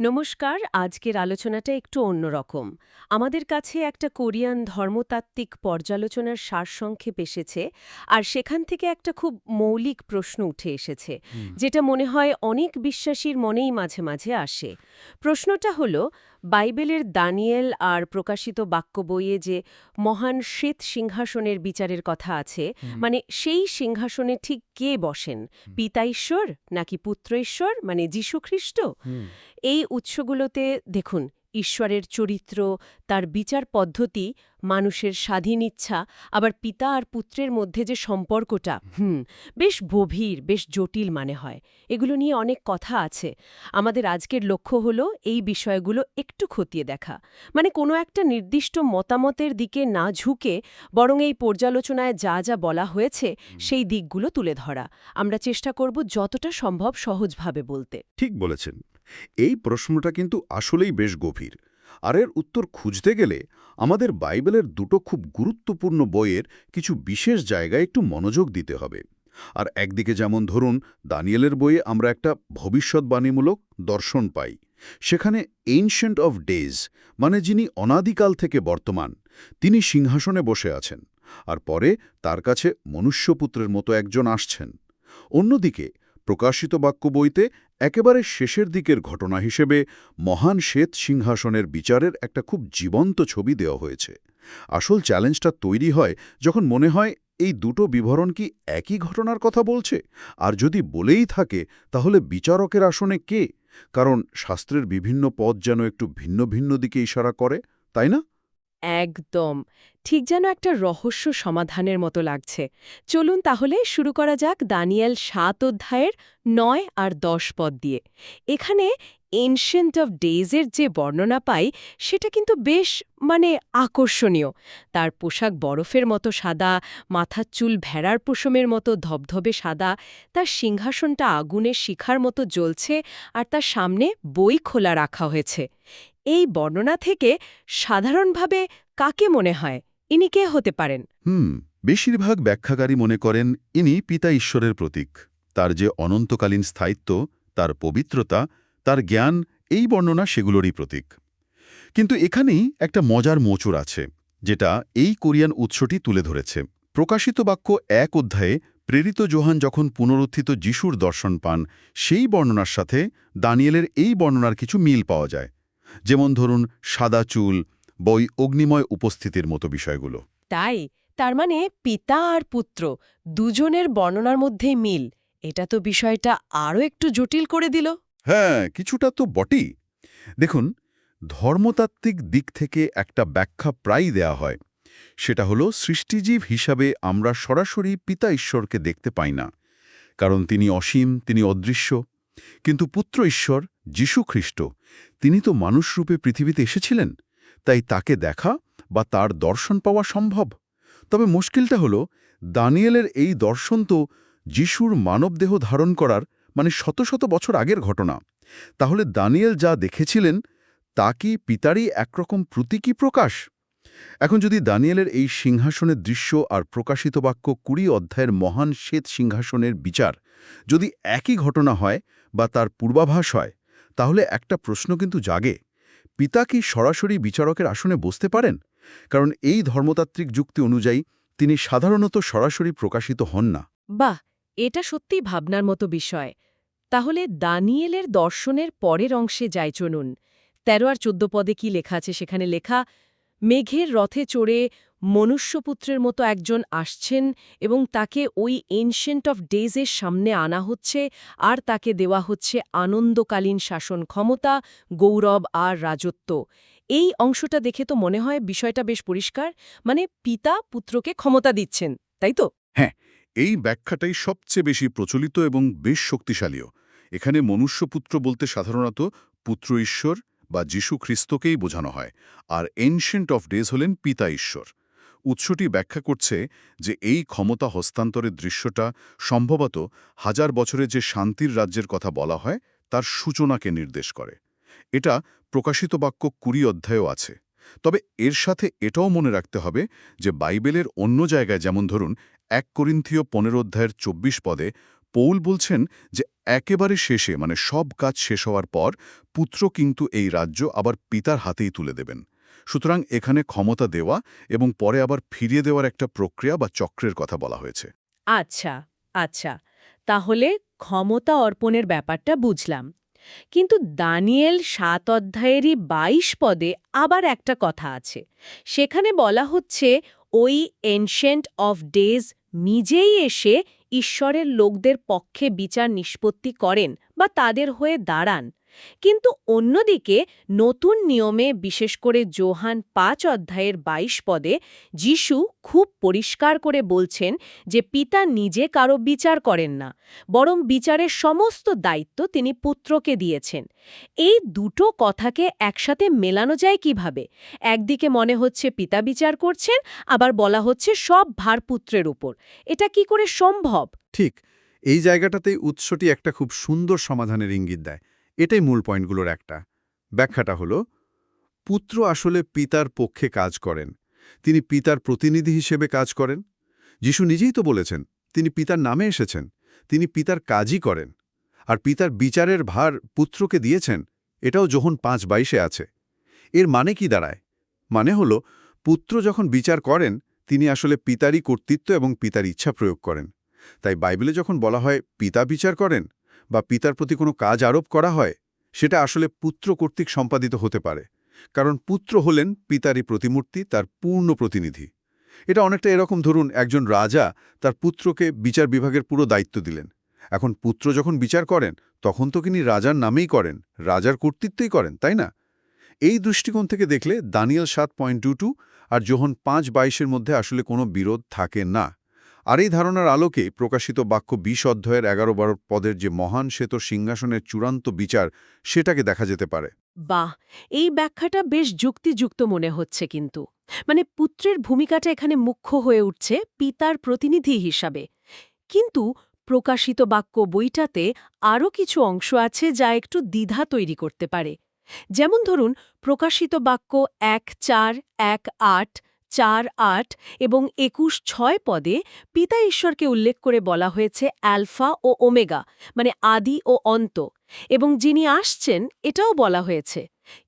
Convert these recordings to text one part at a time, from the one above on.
নমস্কার আজকের আলোচনাটা একটু অন্যরকম। আমাদের কাছে একটা কোরিয়ান ধর্মতাত্ত্বিক পর্যালোচনার সারসংক্ষেপ এসেছে আর সেখান থেকে একটা খুব মৌলিক প্রশ্ন উঠে এসেছে যেটা মনে হয় অনেক বিশ্বাসীর মনেই মাঝে মাঝে আসে। প্রশ্নটা হলো বাইবেলের দানিয়েল আর প্রকাশিত বাক্য বইয়ে যে মহান শ্বেত সিংহাসনের বিচারের কথা আছে মানে সেই সিংহাসনে ঠিক কে বসেন? পিতা ঈশ্বর নাকি পুত্র ঈশ্বর? মানে যীশু খ্রিস্ট এই উৎসগুলোতে দেখুন ঈশ্বরের চরিত্র তার বিচার পদ্ধতি মানুষের স্বাধীন ইচ্ছা আবার পিতা আর পুত্রের মধ্যে যে সম্পর্কটা হুম বেশ গভীর বেশ জটিল মানে হয়। এগুলো নিয়ে অনেক কথা আছে। আমাদের আজকের লক্ষ্য হলো এই বিষয়গুলো একটু খতিয়ে দেখা। মানে কোনো একটা নির্দিষ্ট মতামতের দিকে না ঝুঁকে বরং এই পর্যালোচনায় যা যা বলা হয়েছে সেই দিকগুলো তুলে ধরা। আমরা চেষ্টা করব যতটা সম্ভব সহজভাবে বলতে। ঠিক বলেছেন। এই প্রশ্নটা কিন্তু আসলেই বেশ গভীর। আর এর উত্তর খুঁজতে গেলে আমাদের বাইবেলের দুটো খুব গুরুত্বপূর্ণ বইয়ের কিছু বিশেষ জায়গায় একটু মনোযোগ দিতে হবে। আর একদিকে যেমন ধরুন, দানিয়েলের বইয়ে আমরা একটা ভবিষ্যৎবাণীমূলক দর্শন পাই। সেখানে এনশেন্ট অফ ডেজ মানে যিনি অনাদিকাল থেকে বর্তমান, তিনি সিংহাসনে বসে আছেন। আর পরে তার কাছে মনুষ্যপুত্রের মতো একজন আসছেন। অন্যদিকে প্রকাশিত বাক্য বইতে একেবারে শেষের দিকের ঘটনা হিসেবে মহান শ্বেত সিংহাসনের বিচারের একটা খুব জীবন্ত ছবি দেওয়া হয়েছে। আসল চ্যালেঞ্জটা তৈরি হয় যখন মনে হয় এই দুটো বিবরণ কি একই ঘটনার কথা বলছে? আর যদি বলেই থাকে, তাহলে বিচারকের আসনে কে? কারণ শাস্ত্রের বিভিন্ন পদ যেন একটু ভিন্ন ভিন্ন দিকে ইশারা করে, তাই না? একদম। ঠিক যেন একটা রহস্য সমাধানের মতো লাগছে। চলুন তাহলে শুরু করা যাক দানিয়েল সাত অধ্যায়ের নয় আর দশ পদ দিয়ে। এখানে এনশিয়েন্ট অফ ডেজের যে বর্ণনা পাই, সেটা কিন্তু বেশ মানে আকর্ষণীয়। তার পোশাক বরফের মতো সাদা, মাথার চুল ভেড়ার পশমের মতো ধবধবে সাদা, তার সিংহাসনটা আগুনের শিখার মতো জ্বলছে, আর তার সামনে বই খোলা রাখা হয়েছে। এই বর্ণনা থেকে সাধারণভাবে কাকে মনে হয়? ইনি কে হতে পারেন? হুম, বেশিরভাগ ব্যাখ্যাকারী মনে করেন ইনি পিতা ঈশ্বরের প্রতীক। তার যে অনন্তকালীন স্থায়িত্ব, তার পবিত্রতা, তার জ্ঞান, এই বর্ণনা সেগুলোরই প্রতীক। কিন্তু এখানেই একটা মজার মোচড় আছে, যেটা এই কোরিয়ান উৎসটি তুলে ধরেছে। প্রকাশিত বাক্য এক অধ্যায়ে প্রেরিত জোহান যখন পুনরুত্থিত যিশুর দর্শন পান, সেই বর্ণনার সাথে দানিয়েলের এই বর্ণনার কিছু মিল পাওয়া যায়। যেমন ধরুন সাদা চুল বই অগ্নিময় উপস্থিতির মতো বিষয়গুলো। তাই তার মানে পিতা আর পুত্র দুজনের বর্ণনার মধ্যেই মিল। এটা তো বিষয়টা আরও একটু জটিল করে দিল। হ্যাঁ কিছুটা তো বটেই। দেখুন ধর্মতাত্ত্বিক দিক থেকে একটা ব্যাখ্যা প্রায়ই দেয়া হয়। সেটা হলো সৃষ্টিজীব হিসাবে আমরা সরাসরি পিতা ঈশ্বরকে দেখতে পাই না। কারণ তিনি অসীম তিনি অদৃশ্য। কিন্তু পুত্র ঈশ্বর যীশু খ্রিস্ট। তিনি তো মানুষরূপে পৃথিবীতে এসেছিলেন, তাই তাকে দেখা বা তার দর্শন পাওয়া সম্ভব। তবে মুশকিলটা হল, দানিয়েলের এই দর্শন তো যিশুর মানবদেহ ধারণ করার মানে শত শত বছর আগের ঘটনা। তাহলে দানিয়েল যা দেখেছিলেন, তা কি পিতারই একরকম প্রতীকী প্রকাশ? এখন যদি দানিয়েলের এই সিংহাসনের দৃশ্য আর প্রকাশিত বাক্য কুড়ি অধ্যায়ের মহান শ্বেত সিংহাসনের বিচার যদি একই ঘটনা হয় বা তার পূর্বাভাস হয় তাহলে একটা প্রশ্ন কিন্তু জাগে। পিতা কি সরাসরি বিচারকের আসনে বসতে পারেন? কারণ এই ধর্মতাত্ত্বিক যুক্তি অনুযায়ী তিনি সাধারণত সরাসরি প্রকাশিত হন না। বাহ! এটা সত্যি ভাবনার মতো বিষয়। তাহলে দানিয়েলের দর্শনের পরের অংশে যাই চলুন। তেরো আর চোদ্দ পদে কি লেখা আছে? সেখানে লেখা, মেঘের রথে চড়ে মনুষ্যপুত্রের মতো একজন আসছেন এবং তাকে ওই এনশেন্ট অফ ডেজের সামনে আনা হচ্ছে আর তাকে দেওয়া হচ্ছে আনন্দকালীন শাসন ক্ষমতা, গৌরব আর রাজত্ব। এই অংশটা দেখে তো মনে হয় বিষয়টা বেশ পরিষ্কার। মানে পিতা পুত্রকে ক্ষমতা দিচ্ছেন, তাই তো? হ্যাঁ এই ব্যাখ্যাটাই সবচেয়ে বেশি প্রচলিত এবং বেশ শক্তিশালীও। এখানে মনুষ্যপুত্র বলতে সাধারণত পুত্র ঈশ্বর বা যীশু খ্রিস্তকেই বোঝানো হয়, আর এনশেন্ট অফ ডেজ হলেন পিতা ঈশ্বর। উৎসটি ব্যাখ্যা করছে যে এই ক্ষমতা হস্তান্তরের দৃশ্যটা সম্ভবত হাজার বছরে যে শান্তির রাজ্যের কথা বলা হয়, তার সূচনাকে নির্দেশ করে। এটা প্রকাশিত বাক্য কুড়ি অধ্যায়ও আছে। তবে এর সাথে এটাও মনে রাখতে হবে যে বাইবেলের অন্য জায়গায় যেমন ধরুন এক করিন্থীয় পনেরো অধ্যায়ের চব্বিশ পদে পৌল বলছেন যে একেবারে শেষে মানে সব কাজ শেষ হওয়ার পর পুত্র কিন্তু এই রাজ্য আবার পিতার হাতেই তুলে দেবেন। সুতরাং এখানে ক্ষমতা দেওয়া এবং পরে আবার ফিরিয়ে দেওয়ার একটা প্রক্রিয়া বা চক্রের কথা বলা হয়েছে। আচ্ছা আচ্ছা তাহলে ক্ষমতা অর্পণের ব্যাপারটা বুঝলাম। কিন্তু দানিয়েল সাত অধ্যায়েরই বাইশ পদে আবার একটা কথা আছে। সেখানে বলা হচ্ছে, ওই এনশেন্ট অফ ডেজ নিজেই এসে ঈশ্বরের লোকদের পক্ষে বিচার নিষ্পত্তি করেন বা তাদের হয়ে দাঁড়ান। কিন্তু অন্যদিকে নতুন নিয়মে বিশেষ করে জোহান পাঁচ অধ্যায়ের বাইশ পদে যিশু খুব পরিষ্কার করে বলছেন যে পিতা নিজে কারও বিচার করেন না, বরং বিচারের সমস্ত দায়িত্ব তিনি পুত্রকে দিয়েছেন। এই দুটো কথাকে একসাথে মেলানো যায় কীভাবে? একদিকে মনে হচ্ছে পিতা বিচার করছেন, আবার বলা হচ্ছে সব ভার পুত্রের উপর। এটা কি করে সম্ভব? ঠিক, এই জায়গাটাতেই উৎসটি একটা খুব সুন্দর সমাধানের ইঙ্গিত দেয়। এটাই মূল পয়েন্টগুলোর একটা। ব্যাখ্যাটা হলো, পুত্র আসলে পিতার পক্ষে কাজ করেন। তিনি পিতার প্রতিনিধি হিসেবে কাজ করেন। যিশু নিজেই তো বলেছেন, তিনি পিতার নামে এসেছেন, তিনি পিতার কাজই করেন। আর পিতার বিচারের ভার পুত্রকে দিয়েছেন, এটাও যখন পাঁচ বাইশে আছে। এর মানে কি দাঁড়ায়? মানে হল, পুত্র যখন বিচার করেন, তিনি আসলে পিতারই কর্তৃত্ব এবং পিতার ইচ্ছা প্রয়োগ করেন। তাই বাইবেলে যখন বলা হয়, পিতা বিচার করেন বা পিতার প্রতি কোনো কাজ আরোপ করা হয়, সেটা আসলে পুত্র কর্তৃক সম্পাদিত হতে পারে, কারণ পুত্র হলেন পিতারই প্রতিমূর্তি, তার পূর্ণ প্রতিনিধি। এটা অনেকটা এরকম ধরুন একজন রাজা তার পুত্রকে বিচার বিভাগের পুরো দায়িত্ব দিলেন। এখন পুত্র যখন বিচার করেন, তখন তো তিনি রাজার নামেই করেন, রাজার কর্তৃত্বই করেন, তাই না? এই দৃষ্টিকোণ থেকে দেখলে দানিয়েল সাত পয়েন্ট টু টু আর যোহন পাঁচ বাইশের মধ্যে আসলে কোনো বিরোধ থাকে না। আর এই ধারণার আলোকে প্রকাশিত বাক্য বিশ অধ্যায়ের এগারো বারো পদের যে মহান শ্বেত সিংহাসনের চূড়ান্ত বিচার, সেটাকে দেখা যেতে পারে। বাহ! এই ব্যাখ্যাটা বেশ যুক্তিযুক্ত মনে হচ্ছে কিন্তু। মানে পুত্রের ভূমিকাটা এখানে মুখ্য হয়ে উঠছে পিতার প্রতিনিধি হিসাবে। কিন্তু প্রকাশিত বাক্য বইটাতে আরও কিছু অংশ আছে যা একটু দ্বিধা তৈরি করতে পারে। যেমন ধরুন, প্রকাশিত বাক্য এক চার, এক আট চার আট এবং একুশ ছয় পদে পিতা ঈশ্বরকে উল্লেখ করে বলা হয়েছে অ্যালফা ও ওমেগা মানে আদি ও অন্ত, এবং যিনি আসছেন এটাও বলা হয়েছে।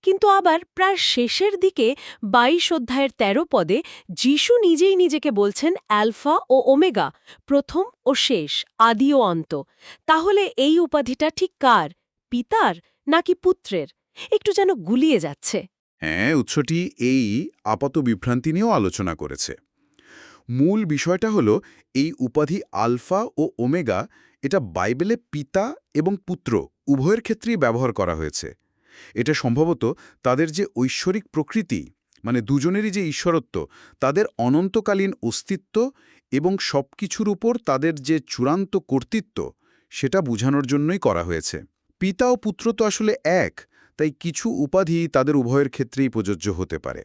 কিন্তু আবার প্রায় শেষের দিকে বাইশ অধ্যায়ের ১৩ পদে যিশু নিজেই নিজেকে বলছেন অ্যালফা ও ওমেগা, প্রথম ও শেষ, আদি ও অন্ত। তাহলে এই উপাধিটা ঠিক কার, পিতার নাকি পুত্রের? একটু যেন গুলিয়ে যাচ্ছে। হ্যাঁ উৎসটি এই আপাত বিভ্রান্তি নিয়েও আলোচনা করেছে। মূল বিষয়টা হলো, এই উপাধি আলফা ও ওমেগা, এটা বাইবেলে পিতা এবং পুত্র, উভয়ের ক্ষেত্রেই ব্যবহার করা হয়েছে। এটা সম্ভবত তাদের যে ঐশ্বরিক প্রকৃতি মানে দুজনেরই যে ঈশ্বরত্ব, তাদের অনন্তকালীন অস্তিত্ব এবং সব কিছুর উপর তাদের যে চূড়ান্ত কর্তৃত্ব, সেটা বোঝানোর জন্যই করা হয়েছে। পিতা ও পুত্র তো আসলে এক তাই কিছু উপাধি তাদের উভয়ের ক্ষেত্রেই প্রযোজ্য হতে পারে।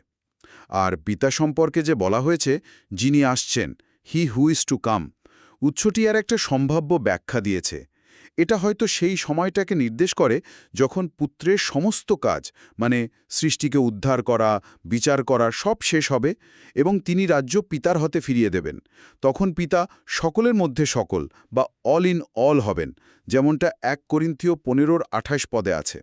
আর পিতা সম্পর্কে যে বলা হয়েছে, যিনি আসছেন, হি হু ইজ টু কাম, উৎসটি আর একটা সম্ভাব্য ব্যাখ্যা দিয়েছে। এটা হয়তো সেই সময়টাকে নির্দেশ করে যখন পুত্রের সমস্ত কাজ মানে সৃষ্টিকে উদ্ধার করা, বিচার করা সব শেষ হবে এবং তিনি রাজ্য পিতার হতে ফিরিয়ে দেবেন। তখন পিতা সকলের মধ্যে সকল বা অল ইন অল হবেন, যেমনটা এক করিন্থীয় পনেরোর আঠাশ পদে আছে।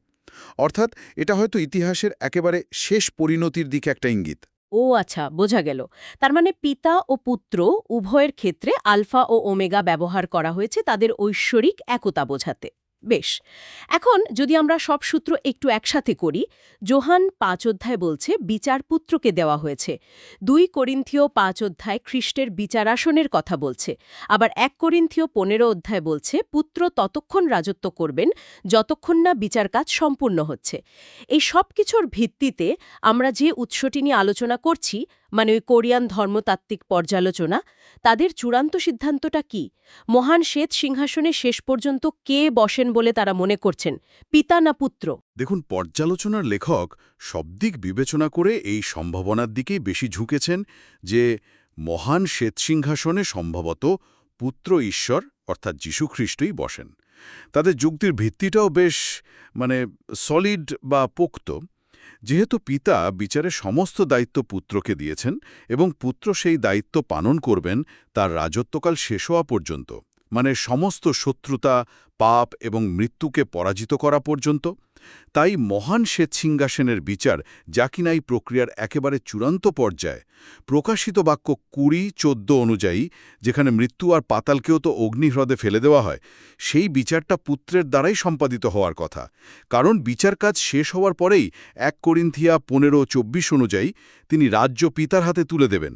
অর্থাৎ এটা হয়তো ইতিহাসের একেবারে শেষ পরিণতির দিকে একটা ইঙ্গিত। ও আচ্ছা বোঝা গেল। তার মানে পিতা ও পুত্র উভয়ের ক্ষেত্রে আলফা ও ওমেগা ব্যবহার করা হয়েছে তাদের ঐশ্বরিক একতা বোঝাতে। বেশ। এখন যদি আমরা সব সূত্র একটু একসাথে করি, জোহান পাঁচ অধ্যায় বলছে, বিচার পুত্রকে দেওয়া হয়েছে। দুই করিন্থীয় পাঁচ অধ্যায় খ্রিস্টের বিচারাসনের কথা বলছে। আবার এক করিন্থীয় পনেরো অধ্যায় বলছে, পুত্র ততক্ষণ রাজত্ব করবেন, যতক্ষণ না বিচার কাজ সম্পূর্ণ হচ্ছে। এই সব কিছুর ভিত্তিতে আমরা যে উৎসটি নিয়ে আলোচনা করছি মানে ওই কোরিয়ান ধর্মতাত্ত্বিক পর্যালোচনা, তাদের চূড়ান্ত সিদ্ধান্তটা কি? মহান শ্বেত সিংহাসনে শেষ পর্যন্ত কে বসেন বলে তারা মনে করছেন? পিতা না পুত্র? দেখুন, পর্যালোচনার লেখক সবদিক বিবেচনা করে এই সম্ভাবনার দিকেই বেশি ঝুঁকেছেন যে মহান শ্বেত সিংহাসনে সম্ভবত পুত্র ঈশ্বর, অর্থাৎ যীশুখ্রিস্টই বসেন। তাদের যুক্তির ভিত্তিটাও বেশ মানে সলিড বা পোক্ত। যেহেতু পিতা বিচারে সমস্ত দায়িত্ব পুত্রকে দিয়েছেন এবং পুত্র সেই দায়িত্ব পালন করবেন, তার রাজত্বকাল শেষ হওয়া পর্যন্ত মানে সমস্ত শত্রুতা, পাপ এবং মৃত্যুকে পরাজিত করা পর্যন্ত। তাই মহান শ্বেতসিংহাসনের বিচার যা কিনা এই প্রক্রিয়ার একেবারে চূড়ান্ত পর্যায়ে। প্রকাশিত বাক্য কুড়ি, চোদ্দ অনুযায়ী, যেখানে মৃত্যু আর পাতালকেও তো অগ্নিহ্রদে ফেলে দেওয়া হয়, সেই বিচারটা পুত্রের দ্বারাই সম্পাদিত হওয়ার কথা। কারণ বিচার কাজ শেষ হওয়ার পরেই এক করিন্থিয়া পনেরো, চব্বিশ অনুযায়ী তিনি রাজ্য পিতার হাতে তুলে দেবেন।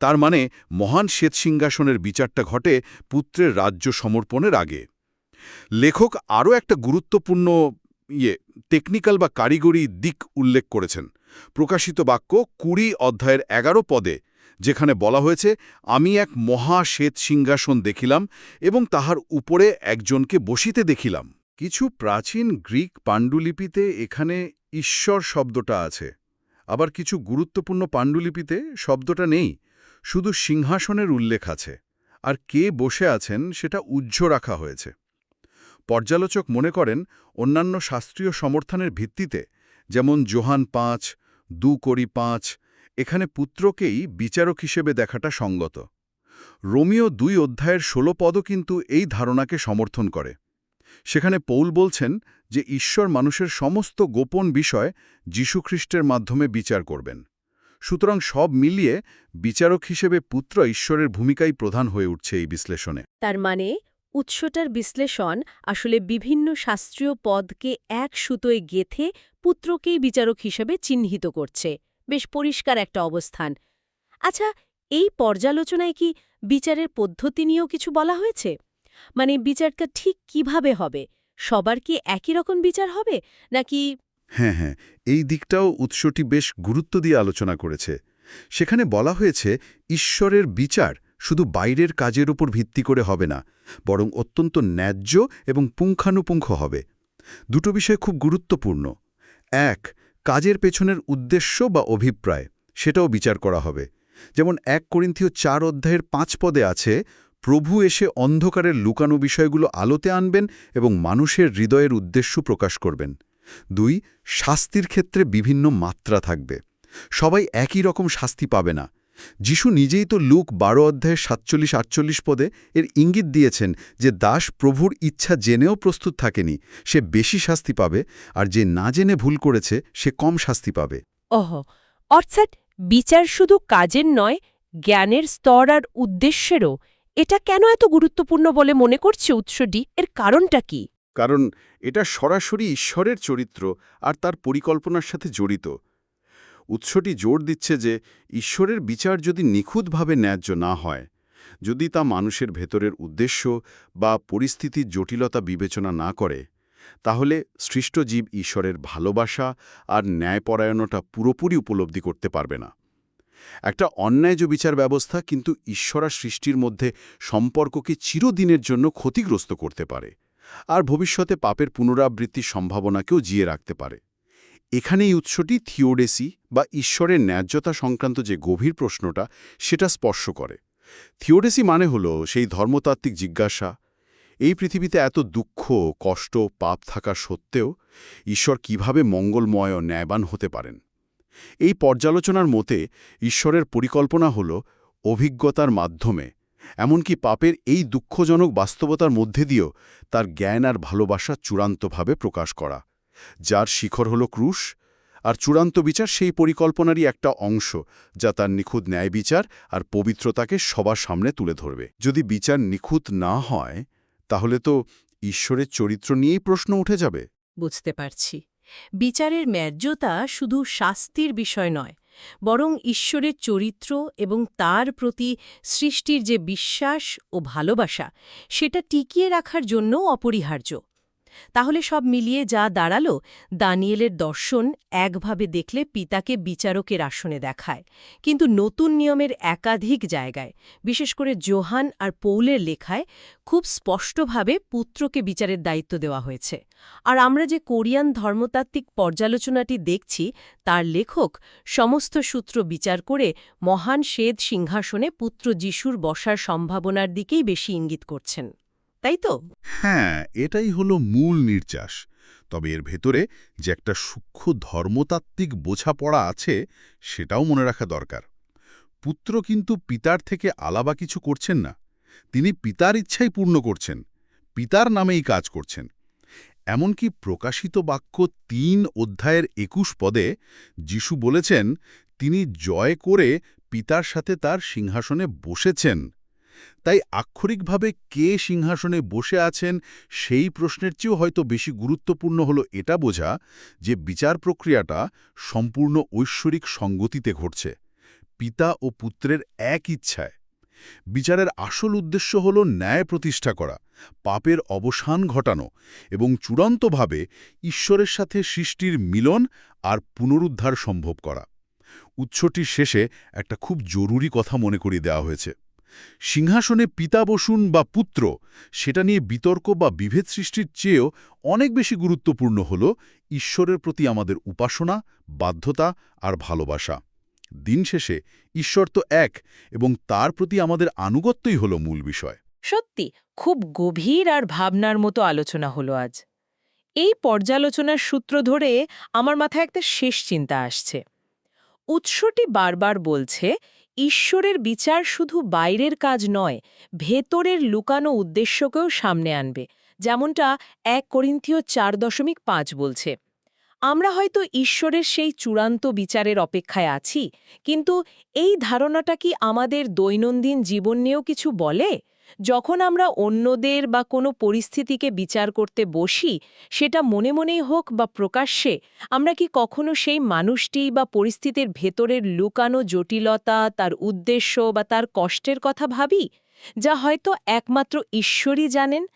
তার মানে মহান শ্বেতসিংহাসনের বিচারটা ঘটে পুত্রের রাজ্য সমর্পণের আগে। লেখক আরও একটা গুরুত্বপূর্ণ ইয়ে টেকনিক্যাল বা কারিগরি দিক উল্লেখ করেছেন। প্রকাশিত বাক্য কুড়ি অধ্যায়ের এগারো পদে, যেখানে বলা হয়েছে, আমি এক মহা শ্বেত সিংহাসন দেখিলাম এবং তাহার উপরে একজনকে বসিতে দেখিলাম। কিছু প্রাচীন গ্রিক পাণ্ডুলিপিতে এখানে ঈশ্বর শব্দটা আছে। আবার কিছু গুরুত্বপূর্ণ পাণ্ডুলিপিতে শব্দটা নেই, শুধু সিংহাসনের উল্লেখ আছে। আর কে বসে আছেন সেটা উজ্জ্ব রাখা হয়েছে। পর্যালোচক মনে করেন অন্যান্য শাস্ত্রীয় সমর্থনের ভিত্তিতে, যেমন জোহান পাঁচ, দু করি পাঁচ, এখানে পুত্রকেই বিচারক হিসেবে দেখাটা সঙ্গত। রোমিও দুই অধ্যায়ের ষোলো পদও কিন্তু এই ধারণাকে সমর্থন করে। সেখানে পৌল বলছেন যে ঈশ্বর মানুষের সমস্ত গোপন বিষয় যীশুখ্রিস্টের মাধ্যমে বিচার করবেন। সুতরাং সব মিলিয়ে বিচারক হিসেবে পুত্র ঈশ্বরের ভূমিকাই প্রধান হয়ে উঠছে এই বিশ্লেষণে। তার মানে উৎসটার বিশ্লেষণ আসলে বিভিন্ন শাস্ত্রীয় পদকে এক সুতোয় গেথে পুত্রকেই বিচারক হিসেবে চিহ্নিত করছে। বেশ পরিষ্কার একটা অবস্থান। আচ্ছা এই পর্যালোচনায় কি বিচারের পদ্ধতি নিয়েও কিছু বলা হয়েছে? মানে বিচারটা ঠিক কীভাবে হবে? সবার কি একই রকম বিচার হবে? নাকি হ্যাঁ হ্যাঁ এই দিকটাও উৎসটি বেশ গুরুত্ব দিয়ে আলোচনা করেছে। সেখানে বলা হয়েছে, ঈশ্বরের বিচার শুধু বাইরের কাজের উপর ভিত্তি করে হবে না, বরং অত্যন্ত ন্যায্য এবং পুঙ্খানুপুঙ্খ হবে। দুটো বিষয় খুব গুরুত্বপূর্ণ। এক, কাজের পেছনের উদ্দেশ্য বা অভিপ্রায়, সেটাও বিচার করা হবে। যেমন এক করিন্থীয় চার অধ্যায়ের পাঁচ পদে আছে, প্রভু এসে অন্ধকারের লুকানো বিষয়গুলো আলোতে আনবেন এবং মানুষের হৃদয়ের উদ্দেশ্য প্রকাশ করবেন। দুই, শাস্তির ক্ষেত্রে বিভিন্ন মাত্রা থাকবে। সবাই একই রকম শাস্তি পাবে না। যিশু নিজেই তো লুক বারো অধ্যায়ের সাতচল্লিশ আটচল্লিশ পদে এর ইঙ্গিত দিয়েছেন যে দাস প্রভুর ইচ্ছা জেনেও প্রস্তুত থাকেনি সে বেশি শাস্তি পাবে আর যে না জেনে ভুল করেছে সে কম শাস্তি পাবে। অহ অর্থাৎ বিচার শুধু কাজের নয় জ্ঞানের স্তর আর উদ্দেশ্যেরও। এটা কেন এত গুরুত্বপূর্ণ বলে মনে করছে উৎসটি? এর কারণটা কি? কারণ এটা সরাসরি ঈশ্বরের চরিত্র আর তার পরিকল্পনার সাথে জড়িত। উৎসটি জোর দিচ্ছে যে ঈশ্বরের বিচার যদি নিখুঁতভাবে ন্যায্য না হয়, যদি তা মানুষের ভেতরের উদ্দেশ্য বা পরিস্থিতির জটিলতা বিবেচনা না করে, তাহলে সৃষ্ট জীব ঈশ্বরের ভালোবাসা আর ন্যায়পরায়ণতা পুরোপুরি উপলব্ধি করতে পারবে না। একটা অন্যায়জ বিচার ব্যবস্থা কিন্তু ঈশ্বরা সৃষ্টির মধ্যে সম্পর্ককে চিরদিনের জন্য ক্ষতিগ্রস্ত করতে পারে, আর ভবিষ্যতে পাপের পুনরাবৃত্তির সম্ভাবনাকেও জিয়ে রাখতে পারে। এখানেই উৎসটি থিওডেসি বা ঈশ্বরের ন্যায্যতা সংক্রান্ত যে গভীর প্রশ্নটা, সেটা স্পর্শ করে। থিওডেসি মানে হল সেই ধর্মতাত্ত্বিক জিজ্ঞাসা, এই পৃথিবীতে এত দুঃখ, কষ্ট, পাপ থাকা সত্ত্বেও ঈশ্বর কীভাবে মঙ্গলময় ও ন্যায়বান হতে পারেন? এই পর্যালোচনার মতে ঈশ্বরের পরিকল্পনা হল অভিজ্ঞতার মাধ্যমে, এমনকি পাপের এই দুঃখজনক বাস্তবতার মধ্যে দিয়েও তার জ্ঞান আর ভালোবাসা চূড়ান্তভাবে প্রকাশ করা। যার শিখর হল ক্রুশ, আর চূড়ান্ত বিচার সেই পরিকল্পনারই একটা অংশ, যা তার নিখুঁত ন্যায় বিচার আর পবিত্রতাকে সবার সামনে তুলে ধরবে। যদি বিচার নিখুঁত না হয়, তাহলে তো ঈশ্বরের চরিত্র নিয়েই প্রশ্ন উঠে যাবে। বুঝতে পারছি। বিচারের ন্যায্যতা শুধু শাস্তির বিষয় নয়, বরং ঈশ্বরের চরিত্র এবং তার প্রতি সৃষ্টির যে বিশ্বাস ও ভালোবাসা, সেটা টিকিয়ে রাখার জন্যও অপরিহার্য। তাহলে সব মিলিয়ে যা দাঁড়াল, দানিয়েলের দর্শন একভাবে দেখলে পিতাকে বিচারকের আসনে দেখায়। কিন্তু নতুন নিয়মের একাধিক জায়গায়, বিশেষ করে জোহান আর পৌলের লেখায়, খুব স্পষ্টভাবে পুত্রকে বিচারের দায়িত্ব দেওয়া হয়েছে। আর আমরা যে কোরিয়ান ধর্মতাত্ত্বিক পর্যালোচনাটি দেখছি, তার লেখক সমস্ত সূত্র বিচার করে মহান শ্বেদ সিংহাসনে পুত্র যিশুর বসার সম্ভাবনার দিকেই বেশি ইঙ্গিত করছেন। তাই তো? হ্যাঁ এটাই হলো মূল নির্যাস। তবে এর ভেতরে যে একটা সূক্ষ্ম ধর্মতাত্ত্বিক বোঝাপড়া আছে, সেটাও মনে রাখা দরকার। পুত্র কিন্তু পিতার থেকে আলাবা কিছু করছেন না। তিনি পিতার ইচ্ছাই পূর্ণ করছেন, পিতার নামেই কাজ করছেন। এমনকি প্রকাশিত বাক্য তিন অধ্যায়ের একুশ পদে যিশু বলেছেন, তিনি জয় করে পিতার সাথে তার সিংহাসনে বসেছেন। তাই আক্ষরিকভাবে কে সিংহাসনে বসে আছেন সেই প্রশ্নের চেয়েও হয়তো বেশি গুরুত্বপূর্ণ হলো এটা বোঝা যে বিচার প্রক্রিয়াটা সম্পূর্ণ ঐশ্বরিক সঙ্গতিতে ঘটছে, পিতা ও পুত্রের এক ইচ্ছায়। বিচারের আসল উদ্দেশ্য হল ন্যায় প্রতিষ্ঠা করা, পাপের অবসান ঘটানো এবং চূড়ান্তভাবে ঈশ্বরের সাথে সৃষ্টির মিলন আর পুনরুদ্ধার সম্ভব করা। উৎসটির শেষে একটা খুব জরুরি কথা মনে করিয়ে দেওয়া হয়েছে। সিংহাসনে পিতা বসুন বা পুত্র, সেটা নিয়ে বিতর্ক বা বিভেদ সৃষ্টির চেয়েও অনেক বেশি গুরুত্বপূর্ণ হল ঈশ্বরের প্রতি আমাদের উপাসনা, বাধ্যতা আর ভালোবাসা। দিন শেষে ঈশ্বর তো এক এবং তার প্রতি আমাদের আনুগত্যই হল মূল বিষয়। সত্যি, খুব গভীর আর ভাবনার মতো আলোচনা হলো আজ। এই পর্যালোচনার সূত্র ধরে আমার মাথায় একটা শেষ চিন্তা আসছে। উৎসটি বারবার বলছে ঈশ্বরের বিচার শুধু বাইরের কাজ নয়, ভেতরের লুকানো উদ্দেশ্যকেও সামনে আনবে। যেমনটা এক করিন্থীয় চার দশমিক পাঁচ বলছে, আমরা হয়তো ঈশ্বরের সেই চূড়ান্ত বিচারের অপেক্ষায় আছি, কিন্তু এই ধারণাটা কি আমাদের দৈনন্দিন জীবন নিয়েও কিছু বলে? যখন আমরা অন্যদের বা কোনো পরিস্থিতিকে বিচার করতে বসি, সেটা মনে মনেই হোক বা প্রকাশ্যে, আমরা কি কখনো সেই মানুষটি বা পরিস্থিতির ভেতরের লুকানো জটিলতা, তার উদ্দেশ্য বা তার কষ্টের কথা ভাবি, যা হয়তো একমাত্র ঈশ্বরই জানেন?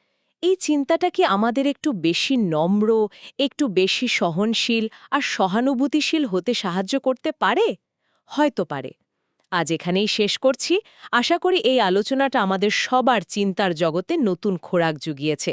এই চিন্তাটা কি আমাদের একটু বেশি নম্র, একটু বেশি সহনশীল আর সহানুভূতিশীল হতে সাহায্য করতে পারে? হয়তো পারে। আজ এখানেই শেষ করছি। আশা করি এই আলোচনাটা আমাদের সবার চিন্তার জগতে নতুন খোরাক জুগিয়েছে।